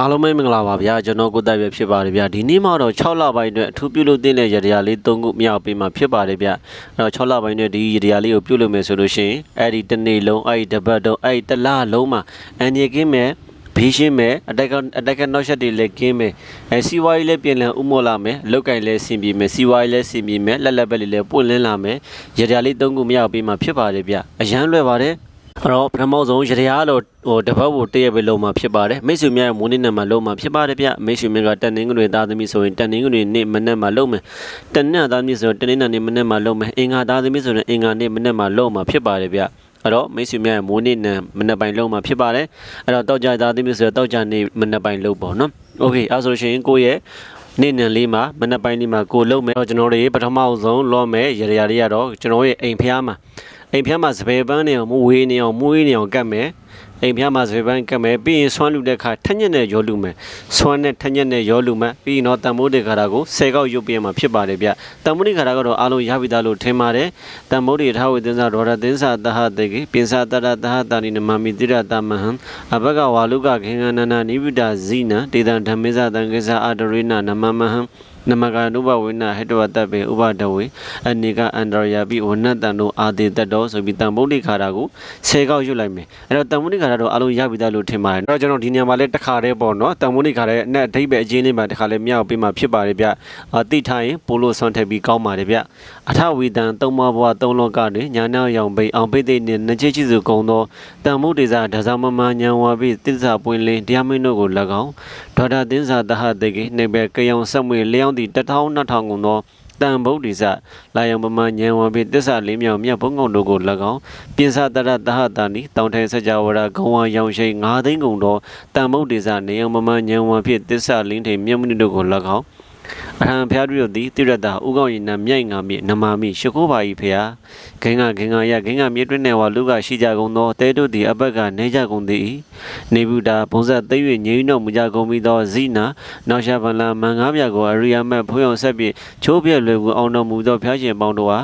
အားလုံးပဲမင်္ဂလာပါဗျာကျွန်တော်ကိုတက်ပြဖြစ်ပါတယ်ဗျာဒီနေ့မှတော့6လပိုင်းအတွက်အထူးပြုလုပ်တဲ့ရတရားလေး၃ခုမြောက်ပေးမှာဖြစ်ပါတယ်ဗျာအဲ့တော့6လပိုင်းအတွက်ဒီရတရားလေးကိုပြုလုပ်မယ်ဆိုလို့ရှိရင်အဲ့ဒီတစ်နေ့လုံးအဲ့ဒီတစ်ပတ်တော့အဲ့ဒီတစ်လလုံးမှာအန်ရီကင်းမယ်ဘေးရှင်းမယ်အတက်ကအတက်ကနောက်ဆက်တွေလည်းကင်းမယ်အဲစီဝါကြီးလည်းပြင်လန်ဥမော်လာမယ်အလုတ်ကင်လည်းဆင်ပြေမယ်စီဝါကြီးလည်းဆင်ပြေမယ်လက်လက်ပဲလေးလည်းပွင့်လင်းလာမယ်ရတရားလေး၃ခုမြောက်ပေးမှာဖြစ်ပါတယ်ဗျာအရန်လွယ်ပါတယ် အဲ့တော့ပထမဆုံးရတရားလို့ဟိုတစ်ပတ်ကိုတည့်ရပဲလုံးမှာဖြစ်ပါတယ်မိတ်ဆွေများရဲ့မွေးနေ့နဲ့မှာလုံးမှာဖြစ်ပါတယ်ဗျမိတ်ဆွေများကတန်နင်းကတွေသားသမီးဆိုရင်တန်နင်းကတွေနေ့မနေ့မှာလုံးမယ်တန်နင်းသားသမီးဆိုရင်တန်နင်းနေ့မနေ့မှာလုံးမယ်အင်္ဂါသားသမီးဆိုရင်အင်္ဂါနေ့မနေ့မှာလုံးမှာဖြစ်ပါတယ်ဗျအဲ့တော့မိတ်ဆွေများရဲ့မိုးနေ့နဲ့မနေ့ပိုင်းလုံးမှာဖြစ်ပါတယ်အဲ့တော့တောက်ကြသားသမီးဆိုတော့တောက်ကြနေ့မနေ့ပိုင်းလုံးပေါ့နော်โอเคအဲဆိုလို့ရှိရင်ကိုယ့်ရဲ့နေ့နံလေးမှာမနေ့ပိုင်းလေးမှာကိုလုံးမယ်တော့ကျွန်တော်တို့ပထမဆုံးလောမယ်ရရလေးကတော့ကျွန်တော်ရဲ့အိမ်ဖျားမှာ အိမ်ဖျားမှာစပယ်ပန်းနေအောင်မဝေးနေအောင်မွေးနေအောင်ကတ်မယ်အိမ်ဖျားမှာစပယ်ပန်းကတ်မယ်ပြီးရင်ဆွမ်းလူတဲ့ခါထက်ညက်နဲ့ရောလူမယ်ဆွမ်းနဲ့ထက်ညက်နဲ့ရောလူမယ်ပြီးရင်တော့တန်မိုးတွေခါတာကို၁၀ကောက်ရုပ်ပြမှာဖြစ်ပါတယ်ဗျတန်မိုးတွေခါတာကတော့အားလုံးရပြီသားလို့ထင်ပါတယ်တန်မိုးတွေထားဝေသင်းစာရောရသင်းစာတဟတေကိပိစာတရတဟတာနိနမမိတိရတမဟံအဘကဝါလုကခေငနနာနိဗ္ဗဒဇိနတေတံဓမ္မေဇတံကိစ္စအာတရိနနမမဟံ နမကနုဘဝိနဟေတဝတ္တပေဥပဒဝေအနေကအန္တရာယပိဝနတ္တံတို့အာတိတ္တောဆိုပြီးတန်ဗုဒ္ဓခါတာကို၁၀ကောက်ရွတ်လိုက်မယ်အဲ့တော့တန်ဗုဒ္ဓခါတာတော့အလုံးရပြီသားလို့ထင်ပါတယ်အဲ့တော့ကျွန်တော်ဒီနေရာမှာလည်းတစ်ခါတည်းပေါ့နော်တန်ဗုဒ္ဓခါတဲ့အနက်အဓိပ္ပာယ်အကျဉ်းလေးမှာတစ်ခါလေးမြောက်ပြီးမှဖြစ်ပါတယ်ဗျအာတိထားရင်ပိုလို့ဆွမ်းထက်ပြီးကောင်းပါတယ်ဗျအထဝီတံသုံးမဘဝသုံးလောကတွင်ညာနာရောင်ပိအောင်ပိသိနှင့်နှချစ်ချစ်စုကုံသောတန်ဗုဒ္ဓဇာဒါဇမမညာဝါပိတိစ္ဆာပွင့်လင်းတရားမင်းတို့ကို၎င်းဒေါတာသင်းစာတဟတေကိနေဘကယောင်ဆက်မွေလျောင်းသည့်တထောင်နှစ်ထောင်ကုန်သောတန်ဗုဒ္ဓိစလာယံပမဉဏ်ဝံပိတစ္ဆာလေးမြောင်မြတ်ဘုံကုံတို့ကို၎င်းပြင်စာတရတဟတာနိတောင်ထဲစကြဝဠာဂုံဝါရောင်ရှိန်၅သိန်းကုန်သောတန်ဗုဒ္ဓိစနေယံပမဉဏ်ဝံဖြင့်တစ္ဆာလင်းထိန်မြတ်မဏိတို့ကို၎င်း အရဟံဖျားတို့သည်တိရတ္တဥကောင်းရင်နမြိုက်ငါမိနမာမိရှိခိုးပါ၏ဖျားဂင်္ဂဂင်္ဂရဂင်္ဂမြေတွင်နေဝလူကရှိကြကုန်သောတဲတို့သည်အဘက်ကနေကြကုန်သည်နေဗုဒ္ဓဘုံဇတ်သိ၍ငြိမ်းတော်မူကြကုန်ပြီးသောဇိနာနောက်ရှာဗလာမန်ငါးပြကိုအရိယာမတ်ဖုံးအောင်ဆက်ပြီးချိုးပြက်လွယ်ကူအောင်တော်မူသောဖျားရှင်ပေါင်းတို့ဟာ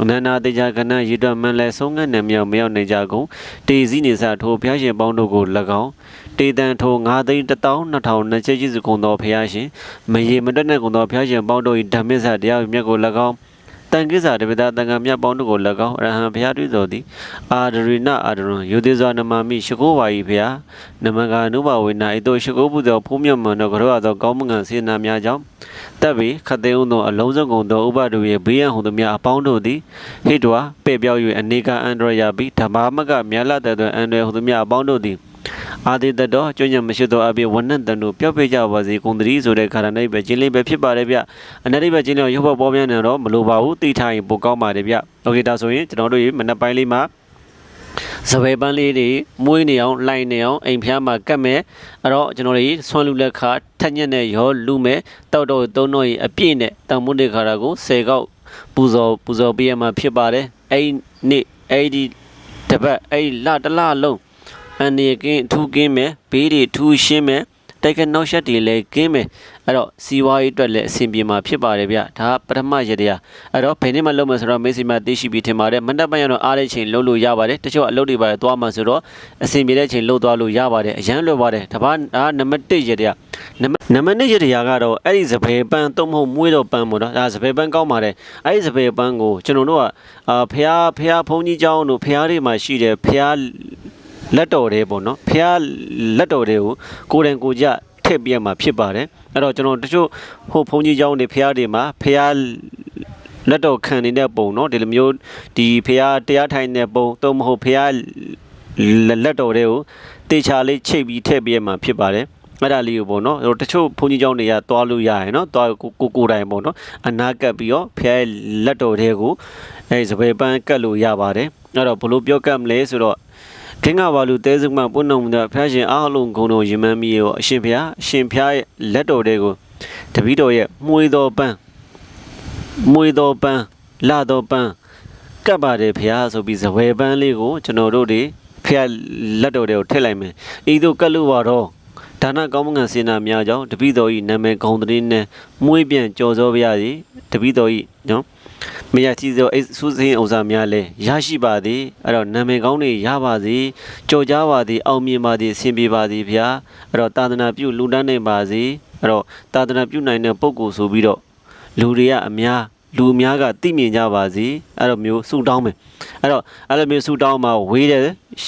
အနန္နာတေချာကနရေတော်မန်လဲဆုံးငတ်နေမြောက်မရောက်နေကြကုန်တေစည်းနေစာထိုဖျားရှင်ပေါင်းတို့ကို၎င်း တေတန်ထို9သိန်း12000နှစ်ချက်ရှိစုကုန်သောဖျားရှင်မရေမတက်တဲ့ကုန်သောဖျားရှင်ပေါင်းတို့၏ဓမ္မစတရားမြတ်ကို၎င်းတန်ကိစ္စတပိတာတန်ခါမြတ်ပေါင်းတို့ကို၎င်းအရဟံဘုရားတွေ့တော်သည်အာဒရိနအာဒရွန်ယုသေးစွာနမမိရှိခိုးပါ၏ဘုရားနမကာနုဘဝေနဣတောရှိခိုးပူဇော်ဖုံးမြတ်မွန်တော်ကရောသောကောင်းမငန်စေနာများကြောင့်တပ်ပြီးခတ်သိန်းသောအလုံးစုံကုန်သောဥပဒုရဲ့ဘေးရန်ဟူသည်များအပေါင်းတို့သည်ဟိတဝပဲ့ပြောက်၍အနေကအန္တရာယပြီးဓမ္မမကမြတ်လတ္တသောအန္တရာဟူသည်များအပေါင်းတို့သည် အာတိတတော်ကျွညံမရှိသောအပြည့်ဝဏ္ဏတန်တို့ပျောက်ပြကြပါစေကုန်တည်းဆိုတဲ့ခါရ၌ပဲကျင်းလေးပဲဖြစ်ပါတယ်ဗျအနတိပဲကျင်းလေးရုပ်ပေါ်ပေါ်ပြန်နေတော့မလိုပါဘူးတိထားရင်ပိုကောင်းပါတယ်ဗျโอเคဒါဆိုရင်ကျွန်တော်တို့ရေမနက်ပိုင်းလေးမှာစပယ်ပန်းလေးတွေမွေးနေအောင်လှိုင်နေအောင်အိမ်ဖျားမှာကတ်မယ်အဲ့တော့ကျွန်တော်တို့ဆွမ်းလူလက်ခါထက်ညက်နဲ့ရောလူမယ်တောက်တော့သုံးတော့အပြည့်နဲ့တံမွတ်တဲ့ခါရကို10ကောက်ပူဇော်ပူဇော်ပေးရမှာဖြစ်ပါတယ်အဲ့နေ့အဲ့ဒီတပတ်အဲ့လတလလုံး အန်ဒီကင်းထူးကင်းမယ်ဘေးတွေထူးရှင်းမယ်တိုက်ကနောက်ရှက်တွေလည်းကင်းမယ်အဲ့တော့စီဝါရေးအတွက်လည်းအဆင်ပြေမှာဖြစ်ပါတယ်ဗျဒါပထမရတရားအဲ့တော့ဘယ်နေ့မှလုံးမယ်ဆိုတော့မေ့စီမှာသိရှိပြီးထင်ပါတယ်မန္တပန်းရတော့အားတဲ့ချိန်လုံးလို့ရပါတယ်တချို့အလုပ်တွေပါတယ်သွားမှဆိုတော့အဆင်ပြေတဲ့ချိန်လုံးသွားလို့ရပါတယ်အရန်လွယ်ပါတယ်တပတ်ဒါနံပါတ်1ရတရားနံပါတ်နံပါတ်2ရတရားကတော့အဲ့ဒီစပယ်ပန်းသုံးမဟုတ်မွေးတော့ပန်းပေါ့နော်ဒါစပယ်ပန်းကောင်းပါတယ်အဲ့ဒီစပယ်ပန်းကိုကျွန်တော်တို့ကအာဖះဖះဘုန်းကြီးเจ้าတို့ဖះတွေမှာရှိတယ်ဖះ လက်တော်တွေပေါ့နော်ဖះလက်တော်တွေကိုကိုယ်တိုင်ကိုယ်ကြထည့်ပြရမှာဖြစ်ပါတယ်အဲ့တော့ကျွန်တော်တချို့ဟိုဘုန်းကြီးเจ้าတွေဖះတွေမှာဖះလက်တော်ခံနေတဲ့ပုံเนาะဒီလိုမျိုးဒီဖះတရားထိုင်တဲ့ပုံသို့မဟုတ်ဖះလက်တော်တွေကိုတေချာလေးချိတ်ပြီးထည့်ပြရမှာဖြစ်ပါတယ်အဲ့ဒါလေးကိုပေါ့နော်ဟိုတချို့ဘုန်းကြီးเจ้าတွေကတွားလို့ရရယ်နော်တွားကိုကိုကိုတိုင်ပေါ့နော်အနာကပ်ပြီးတော့ဖះလက်တော်တွေကိုအဲစပယ်ပန်းကတ်လို့ရပါတယ်အဲ့တော့ဘလို့ပြောကတ်မလဲဆိုတော့ ခင်ကဘာလူတဲစုမှပုဏ္ဏမူတဲ့ဖျားရှင်အားလုံးဂုံတော်ရင်မန်းမီရောအရှင်ဖျားအရှင်ဖျားရဲ့လက်တော်တွေကိုတပည့်တော်ရဲ့မှုေတော်ပန်းမှုေတော်ပန်းလာတော်ပန်းကပ်ပါတယ်ဖျားဆိုပြီးဇဝဲပန်းလေးကိုကျွန်တော်တို့တွေဖျားလက်တော်တွေကိုထည့်လိုက်မယ်ဤသို့ကတ်လို့ပါတော့တ ဒါနကောင်းမွန်စေနာများကြောင့်တပိတော်ဤနာမည်ကောင်းတဲ့နဲ့မွေးပြန်ကြော်စောပါရသည်တပိတော်ဤနော်မရချီစောအိဆုစင်းဥစ္စာများလဲရရှိပါသည်အဲ့တော့နာမည်ကောင်းတွေရပါစေကြော်ကြားပါသည်အောင်မြင်ပါသည်အဆင်ပြေပါသည်ဗျာအဲ့တော့သာသနာပြုလူတန်းနိုင်ပါစေအဲ့တော့သာသနာပြုနိုင်တဲ့ပုဂ္ဂိုလ်ဆိုပြီးတော့လူတွေကအများလူအများကသိမြင်ကြပါစေအဲ့တော့မျိုးဆုတောင်းမယ်အဲ့တော့အဲ့လိုမျိုးဆုတောင်းမှာဝေးတယ်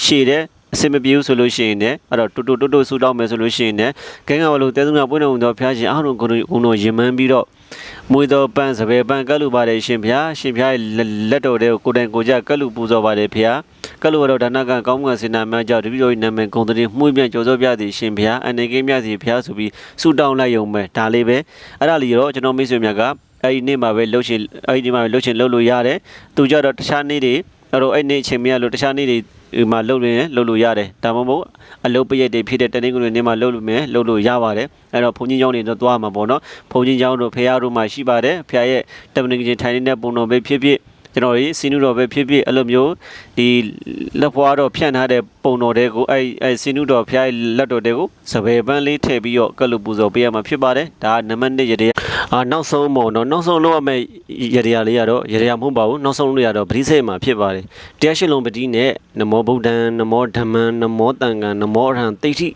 ရှည်တယ် အစင်မပြေဘူးဆိုလို့ရှိရင်လည်းအဲ့တော့တူတူတူတူဆူတောင်းမယ်ဆိုလို့ရှိရင်လည်းကဲကံဝလို့တဲသူများပွင့်တော်တော်ဖျားရှင်အားလုံးကိုယ်တော်ရင်မှန်းပြီးတော့မွေတော်ပန်းစပယ်ပန်းကတ်လူပါတယ်ရှင်ဖျားရှင်ဖျားရဲ့လက်တော်တွေကိုကိုယ်တိုင်ကိုယ်ကြကတ်လူပူဇော်ပါတယ်ဖျားကတ်လူတော်ဒါနကံကောင်းကံစေနာများကြောင့်တပည့်တော်၏နာမည်ဂုံတည်းမှုပြန်ကြော်စောပြသည်ရှင်ဖျားအနေကင်းမြစီဖျားဆိုပြီးဆူတောင်းလိုက်ရုံပဲဒါလေးပဲအဲ့ဒါလီတော့ကျွန်တော်မိတ်ဆွေများကအဲ့ဒီနေ့မှာပဲလှုပ်ရှင်အဲ့ဒီနေ့မှာပဲလှုပ်ရှင်လှုပ်လို့ရတယ်သူကြတော့တခြားနေ့တွေ အဲ့တော့အဲ့နေ့အချိန်မရလို့တခြားနေ့တွေဒီမှာလှုပ်နေလှုပ်လို့ရတယ်ဒါမှမဟုတ်အလုပ်ပရိတ်တွေဖြစ်တဲ့တနင်္ဂနွေနေ့မှာလှုပ်လို့မယ်လှုပ်လို့ရပါတယ်အဲ့တော့ဘုန်းကြီးကျောင်းတွေတော့သွားမှာပေါ့နော်ဘုန်းကြီးကျောင်းတို့ဖရာတို့မှာရှိပါတယ်ဖရာရဲ့တမန်ကြီးထိုင်နေတဲ့ပုံတော်ပဲဖြစ်ဖြစ် ကျွန်တော်ကြီးစီနုတော်ပဲဖြစ်ဖြစ်အဲ့လိုမျိုးဒီလက်ဖွားတော့ဖြန့်ထားတဲ့ပုံတော်တွေကိုအဲ့အဲ့စီနုတော်ဖရာရဲ့လက်တော်တွေကိုစပယ်ပန်းလေးထည့်ပြီးတော့ကတ်လို့ပူဇော်ပေးရမှာဖြစ်ပါတယ်ဒါကနံပါတ်1ရတဲ့အာနောက်ဆုံးပေါ့နော်နောက်ဆုံးလို့ရမယ့်ရရလေးကတော့ရရမဟုတ်ပါဘူးနောက်ဆုံးလို့ရတော့ပရိစေမှာဖြစ်ပါတယ်တရားရှိလုံးပတိနဲ့နမောဗုဒ္ဓံနမောဓမ္မံနမောတန်ခံနမောအရဟံတိဋ္ဌိ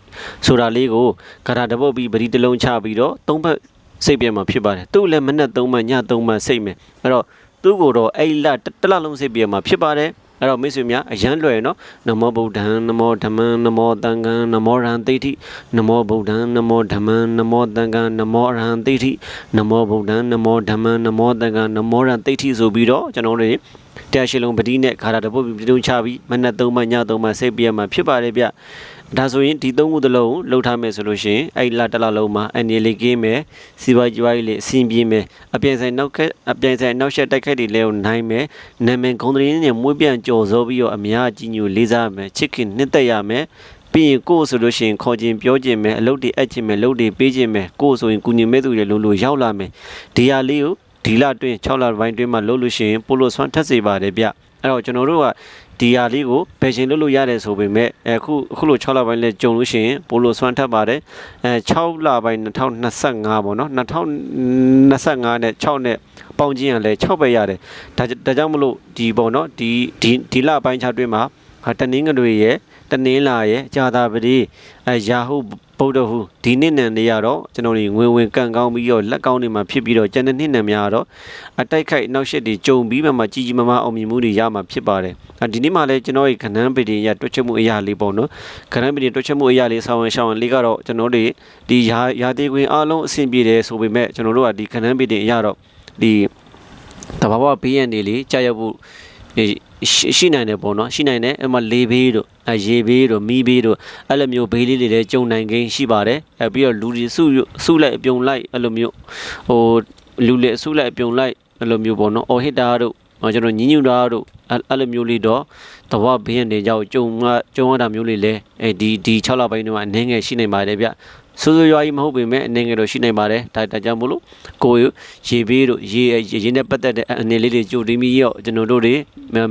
ဆိုတာလေးကိုဂရတပုတ်ပြီးပရိတစ်လုံးချပြီးတော့သုံးဖက်စိတ်ပြမှာဖြစ်ပါတယ်သူ့လည်းမနဲ့သုံးမှညသုံးမှစိတ်မယ်အဲ့တော့ သူ့ကိုတော့အဲ့လတစ်လလုံးစိတ်ပြမှာဖြစ်ပါတယ်အဲ့တော့မိတ်ဆွေများအရန်လွယ်နော်နမောဗုဒ္ဓံနမောဓမ္မံနမောတန်ခံနမောရဟံတိဋ္ဌိနမောဗုဒ္ဓံနမောဓမ္မံနမောတန်ခံနမောရဟံတိဋ္ဌိနမောဗုဒ္ဓံနမောဓမ္မံနမောတန်ခံနမောရဟံတိဋ္ဌိဆိုပြီးတော့ကျွန်တော်တို့ တရားရှိလုံးပတိနဲ့ခါရတပုတ်ပြီးပြုံးချပြီးမနက်သုံးမှညသုံးမှစိတ်ပြမှာဖြစ်ပါတယ်ဗျဒါဆိုရင်ဒီသုံးခုတစ်လုံးလှုပ်ထားမယ်ဆိုလို့ရှိရင်အဲ့လတစ်လလုံးမှာအနေလေးကင်းမယ်စီပွားကြွားကြီးလေးအဆင်ပြေမယ်အပြိုင်ဆိုင်နောက်ခက်အပြိုင်ဆိုင်နောက်ဆက်တိုက်ခိုက်တွေလဲကိုနိုင်မယ်နာမည်ဂုံတရင်းနဲ့မွေးပြန်ကြော်စောပြီးတော့အများကြီးညိုလေးစားမယ်ချစ်ခင်နှစ်သက်ရမယ်ပြီးရင်ကိုယ်ဆိုလို့ရှိရင်ခေါ်ခြင်းပြောခြင်းမယ်အလုပ်တွေအပ်ခြင်းမယ်လုပ်တွေပေးခြင်းမယ်ကိုယ်ဆိုရင်ကုညီမဲ့သူတွေလုံးလို့ရောက်လာမယ်ဒီဟာလေးကို ဒီလတွင်း6လပိုင်းတွင်းမှာလုပ်လို့ရှိရင်ပိုလို့ဆွမ်းထက်စေပါတယ်ဗျအဲ့တော့ကျွန်တော်တို့ကဒီဟာလေးကိုဘယ်ချိန်လုပ်လို့ရတယ်ဆိုပေမဲ့အခုအခုလို6လပိုင်းလဲကြုံလို့ရှိရင်ပိုလို့ဆွမ်းထက်ပါတယ်အဲ6လပိုင်း2025ပေါ့နော်2025နဲ့6နဲ့ပေါင်းခြင်းရလဲ6ပဲရတယ်ဒါဒါကြောင့်မလို့ဒီပေါ့နော်ဒီဒီဒီလပိုင်းခြားတွင်းမှာဟာတနင်္ဂနွေရဲ့ တနင်္လာရဲ့ကြာတာပတိအဲယာဟုဗုဒ္ဓဟူဒီနှစ်နံတွေကတော့ကျွန်တော်တို့ငွေဝင်ကန်ကောင်းပြီးတော့လက်ကောင်းတွေမှာဖြစ်ပြီးတော့ကျန်တဲ့နှစ်နံများကတော့အတိုက်ခိုက်နောက်ရှက်တွေကြုံပြီးမှမှကြီးကြီးမားမားအောင်မြင်မှုတွေရမှာဖြစ်ပါတယ်ဒီနေ့မှလည်းကျွန်တော်ရဲ့ခဏန်းပတိရတွက်ချက်မှုအရာလေးပေါ့နော်ခဏန်းပတိတွက်ချက်မှုအရာလေးဆောင်းဝင်ရှောင်းဝင်လေးကတော့ကျွန်တော်တို့ဒီရာရာသေးခွင်အားလုံးအဆင်ပြေတယ်ဆိုပေမဲ့ကျွန်တော်တို့ကဒီခဏန်းပတိအရာတော့ဒီတဘာဝဘေးရန်တွေလေးကြာရောက်ဖို့ရှိနိုင်တယ်ပေါ့နော်ရှိနိုင်တယ်အဲ့မှာလေဘေးတို့အ ရေဘေးတို့မီးဘေးတို့အဲ့လိုမျိုးဘေးလေးတွေလည်းကြုံနိုင်ခြင်းရှိပါတယ်အဲပြီးတော့လူတွေစုစုလိုက်အပြုံလိုက်အဲ့လိုမျိုးဟိုလူတွေစုလိုက်အပြုံလိုက်အဲ့လိုမျိုးပေါ့နော်အော်ဟစ်တာတို့ကျွန်တော်ညညူတာတို့အဲ့လိုမျိုးလေးတော့တဘဘေးရန်တွေကြောင့်ကြုံကကြုံရတာမျိုးလေးလည်းအဲဒီဒီ6လပိုင်းတွေမှာအနေငယ်ရှိနိုင်ပါတယ်ဗျ ဆိုးဆိုးရွားကြီးမဟုတ်ပေမဲ့အနေငယ်တော့ရှိနိုင်ပါတယ်ဒါဒါကြောင့်မို့လို့ကိုရေဘေးတို့ရေရေနဲ့ပတ်သက်တဲ့အနေလေးတွေကြိုတင်ပြီးရောကျွန်တော်တို့တွေ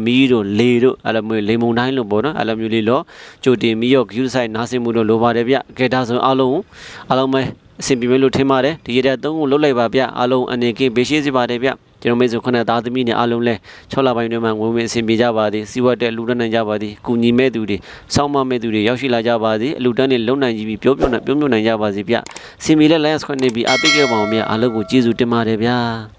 မီးတို့လေတို့အဲ့လိုမျိုးလေမုန်တိုင်းလို့ပေါ့နော်အဲ့လိုမျိုးလေးတော့ကြိုတင်ပြီးရော view site နားဆင်မှုတော့လိုပါတယ်ဗျကဲဒါဆိုအားလုံးအားလုံးပဲအဆင်ပြေမယ်လို့ထင်ပါတယ်ဒီရတဲ့သုံးခုလုတ်လိုက်ပါဗျအားလုံးအနေကင်းပေးရှိစေပါတယ်ဗျ ကျွန်တော်မိတ်ဆွေခုနှစ်သားသမီးနဲ့အားလုံးလဲ6လပိုင်းတွင်မှဝင်ဝင်အဆင်ပြေကြပါသည်စီးပွားတဲ့လူတန်းနိုင်ကြပါသည်ကုညီမဲ့သူတွေစောင့်မမဲ့သူတွေရောက်ရှိလာကြပါသည်အလူတန်းနဲ့လုံနိုင်ကြပြီးပြောပြောနိုင်ပြောပြောနိုင်ကြပါစေဗျစင်မီလက် Lions ခွင့်နေပြီးအားပေးခဲ့ပါအောင်ဗျအားလုံးကိုကျေးဇူးတင်ပါတယ်ဗျာ